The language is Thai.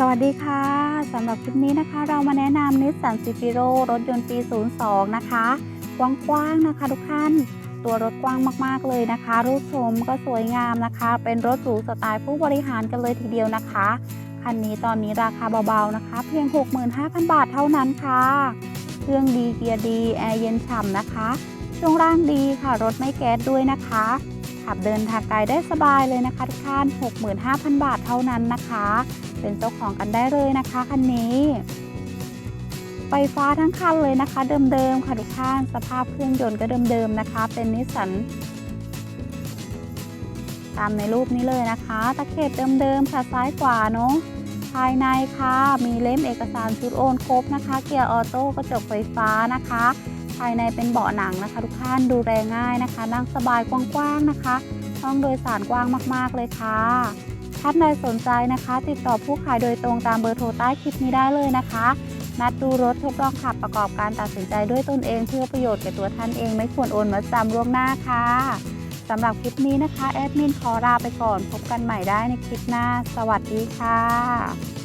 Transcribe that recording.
สวัสดีค่ะสำหรับคลิปนี้นะคะ เรามาแนะนำนิสสันซิฟิโรรถยนต์ปี 02 นะคะ กว้างๆนะคะทุกท่าน ตัวรถกว้างมากๆเลยนะคะ รูปโฉมก็สวยงามนะคะ เป็นรถหรูสไตล์ผู้บริหารกันเลยทีเดียวนะคะ คันนี้ตอนนี้ราคาเบาๆนะคะ เพียง 65,000 บาทเท่านั้นค่ะ เครื่องดีเกียร์ดี แอร์เย็นฉ่ำนะคะ ช่วงล่างดีค่ะ รถไม่แก๊สด้วยนะคะ ขับเดินทางไกลได้สบายเลยนะคะทุกท่าน 65,000 บาทเท่านั้นนะคะ เป็นเจ้าของกันได้เลยนะคะคันนี้ ไฟฟ้าทั้งคันเลยนะคะ เดิมๆค่ะทุกท่าน สภาพเครื่องยนต์ก็เดิมๆนะคะ เป็นนิสสันตามในรูปนี้เลยนะคะ ตะเข็บเดิมๆค่ะซ้ายขวาเนาะภายในค่ะ มีเล่มเอกสารชุดโอนครบนะคะ เกียร์ออโต้กระจกไฟฟ้านะคะ ภายในเป็นเบาะหนังนะคะ ทุกท่านดูแลง่ายนะคะ นั่งสบายกว้างๆนะคะ ห้องโดยสารกว้างมากๆเลยค่ะท่านใดสนใจนะคะ ติดต่อผู้ขายโดยตรงตามเบอร์โทรใต้คลิปนี้ได้เลยนะคะ นัดดูรถทดลองขับประกอบการตัดสินใจด้วยตนเองเพื่อประโยชน์แก่ตัวท่านเองไม่ควรโอนมาจำล่วงหน้าค่ะสำหรับคลิปนี้นะคะแอดมินขอลาไปก่อนพบกันใหม่ได้ในคลิปหน้า สวัสดีค่ะ